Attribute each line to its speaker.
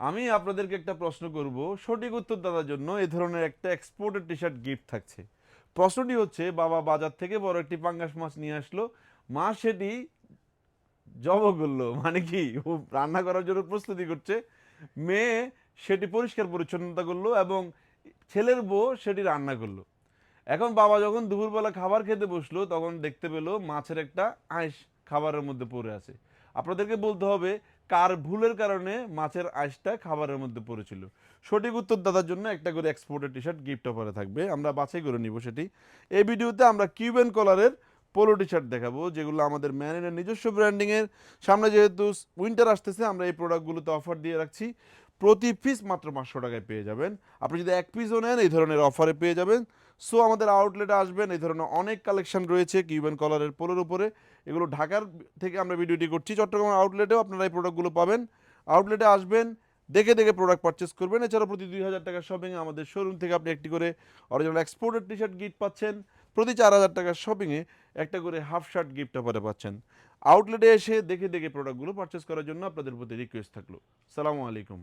Speaker 1: আমি আপনাদেরকে একটা প্রশ্ন করব। সঠিক উত্তর দেওয়ার জন্য এ ধরনের একটা এক্সপোর্টেড টি শার্ট গিফট থাকছে। প্রশ্নটি হচ্ছে, বাবা বাজার থেকে বড় একটি পাঙ্গাস মাছ নিয়ে আসলো। মা সেটি জব করল মানে কি? ও রান্না করার জন্য প্রস্তুতি করছে। মেয়ে সেটি পরিষ্কার পরিচ্ছন্নতা করল এবং ছেলের বউ সেটি রান্না করল। এখন বাবা যখন দুপুরবেলা খাবার খেতে বসল, তখন দেখতে পেল মাছের একটা আঁশ খাবারের মধ্যে পড়ে আছে। আপনাদেরকে বলতে হবে, কার ভুলের কারণে মাছের আঁশটা খাবারের মধ্যে পড়েছিল। সঠিক উত্তর দাদার জন্য একটা করে এক্সপোর্টেড টি শার্ট গিফট অফারে থাকবে। আমরা বাছাই করে নিব সেটি। এই ভিডিওতে আমরা কিউবেন কলারের পোলো টি শার্ট দেখাবো, যেগুলো আমাদের ম্যানের নিজস্ব ব্র্যান্ডিংয়ের সামনে যেহেতু উইন্টার আসতেছে, আমরা এই প্রোডাক্টগুলোতে অফার দিয়ে রাখছি। প্রতি পিস মাত্র পাঁচশো টাকায় পেয়ে যাবেন। আপনি যদি এক পিসও নেন, এই ধরনের অফারে পেয়ে যাবেন। সো আমাদের আউটলেটে আসবেন, এই ধরনের অনেক কালেকশন রয়েছে কিউবেন কলারের পোলের উপরে। এগুলো ঢাকার থেকে আমরা ভিডিওটি করছি। চট্টগ্রাম আউটলেটেও আপনারা এই প্রোডাক্টগুলো পাবেন। আউটলেটে আসবেন, দেখে দেখে প্রোডাক্ট পারচেস করবেন। এছাড়া প্রতি দুই হাজার টাকার শপিংয়ে আমাদের শোরুম থেকে আপনি একটি করে original exported T shirt gift পাচ্ছেন। প্রতি চার হাজার টাকার শপিংয়ে একটা করে হাফ শার্ট গিফট অফারে পাচ্ছেন। আউটলেটে এসে দেখে দেখে প্রোডাক্টগুলো পারচেস করার জন্য আপনাদের প্রতি রিকোয়েস্ট থাকল। সালামু আলাইকুম।